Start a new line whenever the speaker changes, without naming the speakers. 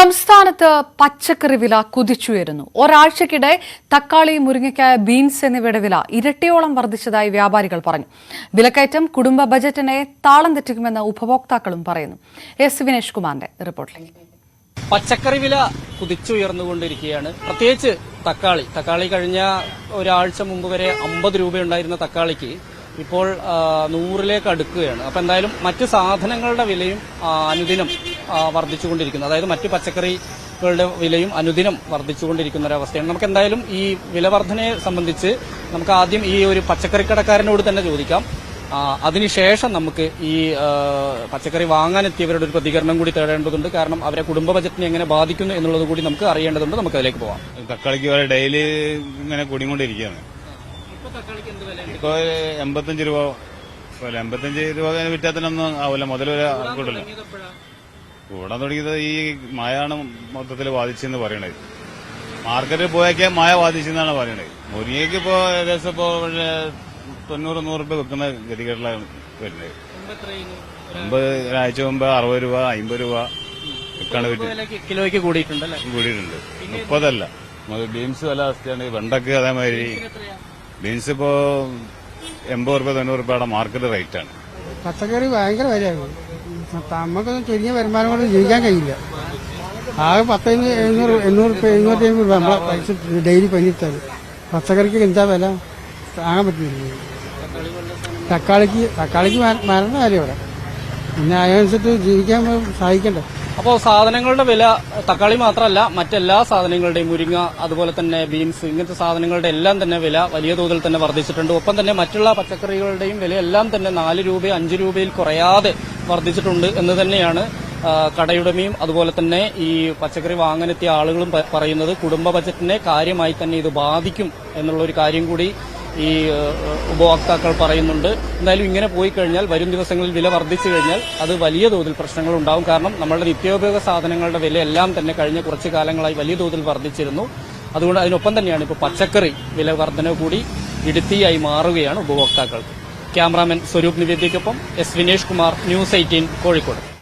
സംസ്ഥാനത്ത് പച്ചക്കറി വില കുതിച്ചുയരുന്നു. ഒരാഴ്ചക്കിടെ തക്കാളി മുരിങ്ങയ്ക്കായ ബീൻസ് എന്നിവയുടെ വില ഇരട്ടിയോളം വർദ്ധിച്ചതായി വ്യാപാരികൾ പറഞ്ഞു. വിലക്കയറ്റം കുടുംബ ബജറ്റിനെ താളം തെറ്റിക്കുമെന്ന് ഉപഭോക്താക്കളും പറയുന്നു. എസ്. വിനേഷ് കുമാറിന്റെ റിപ്പോർട്ടിലേക്ക്.
പച്ചക്കറി വില കുതിച്ചുയർന്നുകൊണ്ടിരിക്കുകയാണ്. പ്രത്യേകിച്ച് തക്കാളി. തക്കാളി കഴിഞ്ഞ ഒരാഴ്ച മുമ്പ് വരെ അമ്പത് രൂപയുണ്ടായിരുന്ന തക്കാളിക്ക് ഇപ്പോൾ നൂറിലേക്ക് അടുക്കുകയാണ്. അപ്പോൾ എന്തായാലും മറ്റ് സാധനങ്ങളുടെ വിലയും അനുദിനം വർദ്ധിച്ചുകൊണ്ടിരിക്കുന്നു. അതായത് മറ്റ് പച്ചക്കറികളുടെ വിലയും അനുദിനം വർദ്ധിച്ചുകൊണ്ടിരിക്കുന്ന ഒരവസ്ഥയാണ് നമുക്ക് എന്തായാലും ഈ വില വർധനയെ സംബന്ധിച്ച് നമുക്ക് ആദ്യം ഈ ഒരു പച്ചക്കറി കടക്കാരനോട് തന്നെ ചോദിക്കാം. അതിനുശേഷം നമുക്ക് ഈ പച്ചക്കറി വാങ്ങാനെത്തിയവരുടെ ഒരു പ്രതികരണം കൂടി തേടേണ്ടതുണ്ട്. കാരണം അവരെ കുടുംബ ബജറ്റിനെ എങ്ങനെ ബാധിക്കുന്നു എന്നുള്ളത് കൂടി നമുക്ക് അറിയേണ്ടതുണ്ട്. നമുക്ക് അതിലേക്ക് പോവാം.
തക്കാളിക്ക് ഡെയിലി ഇങ്ങനെ കൂടിക്കൊണ്ടിരിക്കുകയാണ്. ഇപ്പൊ എൺപത്തഞ്ച് രൂപ പോലെ എൺപത്തഞ്ച് രൂപ വിറ്റാത്തിനൊന്നും ആവില്ല മുതൽ ഒരു കൂടില്ല കൂടാൻ തുടങ്ങിയത് ഈ മഴയാണ് മൊത്തത്തിൽ ബാധിച്ചെന്ന് പറയണത്. മാർക്കറ്റിൽ പോയൊക്കെ മായ ബാധിച്ചെന്നാണ് പറയണത്. മുരിങ്ങയ്ക്ക് ഇപ്പോ ഏകദേശം ഇപ്പോ തൊണ്ണൂറ് നൂറ് രൂപ വെക്കുന്ന ഗതികേട്ടിലാണ് വരുന്നത്. മുമ്പ് ഒരാഴ്ച മുമ്പ് അറുപത് രൂപ അമ്പത് രൂപ
വിൽക്കാണ് കിലോയ്ക്ക് കൂടിയിട്ടുണ്ട്.
കൂടിയിട്ടുണ്ട് മുപ്പതല്ല. ബീൻസ് വില അവസ്ഥയാണ് വെണ്ടക്ക് അതേമാതിരി ബീൻസ് ഇപ്പോ എൺപത് റുപ്യ തൊണ്ണൂറ് രൂപയുടെ മാർക്കറ്റ് റേറ്റ് ആണ്
പച്ചക്കറി ഭയങ്കര വിലയാണ്. നമുക്കൊന്നും ചുരുങ്ങിയ വരുമാനം കൊണ്ട് ജീവിക്കാൻ കഴിയില്ല. ആകെ പത്ത് എഴുന്നൂറ് എണ്ണൂറ് രൂപ എഴുന്നൂറ്റി അമ്പത് രൂപ നമ്മളെ പൈസ ഡെയിലി പനിത്തത് പച്ചക്കറിക്ക് എന്താ വില? താങ്ങാൻ പറ്റില്ല തക്കാളിക്ക് തക്കാളിക്ക് മര- മരണ വില ഇവിടെ. പിന്നെ അതിനനുസരിച്ച് ജീവിക്കാൻ സഹായിക്കണ്ടേ?
അപ്പോൾ സാധനങ്ങളുടെ വില തക്കാളി മാത്രമല്ല മറ്റെല്ലാ സാധനങ്ങളുടെയും മുരിങ്ങ അതുപോലെ തന്നെ ബീൻസ് ഇങ്ങനത്തെ സാധനങ്ങളുടെ എല്ലാം തന്നെ വില വലിയ തോതിൽ തന്നെ വർദ്ധിച്ചിട്ടുണ്ട്. ഒപ്പം തന്നെ മറ്റുള്ള പച്ചക്കറികളുടെയും വില എല്ലാം തന്നെ നാല് രൂപ അഞ്ച് രൂപയിൽ കുറയാതെ വർദ്ധിച്ചിട്ടുണ്ട് എന്ന് തന്നെയാണ് കടയുടമയും അതുപോലെ തന്നെ ഈ പച്ചക്കറി വാങ്ങാനെത്തിയ ആളുകളും പറയുന്നത്. കുടുംബ ബജറ്റിനെ കാര്യമായി തന്നെ ഇത് ബാധിക്കും എന്നുള്ള ഒരു കാര്യം കൂടി ഈ ഉപഭോക്താക്കൾ പറയുന്നുണ്ട്. എന്തായാലും ഇങ്ങനെ പോയി കഴിഞ്ഞാൽ വരും ദിവസങ്ങളിൽ വില വർദ്ധിച്ചു കഴിഞ്ഞാൽ അത് വലിയ തോതിൽ പ്രശ്നങ്ങൾ ഉണ്ടാവും. കാരണം നമ്മളുടെ നിത്യോപയോഗ സാധനങ്ങളുടെ വില എല്ലാം തന്നെ കഴിഞ്ഞ കുറച്ച് കാലങ്ങളായി വലിയ തോതിൽ വർദ്ധിച്ചിരുന്നു. അതുകൊണ്ട് അതിനൊപ്പം തന്നെയാണ് ഇപ്പോൾ പച്ചക്കറി വില വർധന കൂടി ഇടുത്തിയായി മാറുകയാണ് ഉപഭോക്താക്കൾക്ക്. Cameraman Swaroop നിവേദിക്കൊപ്പം S Vinesh Kumar news eighteen Kozhikode.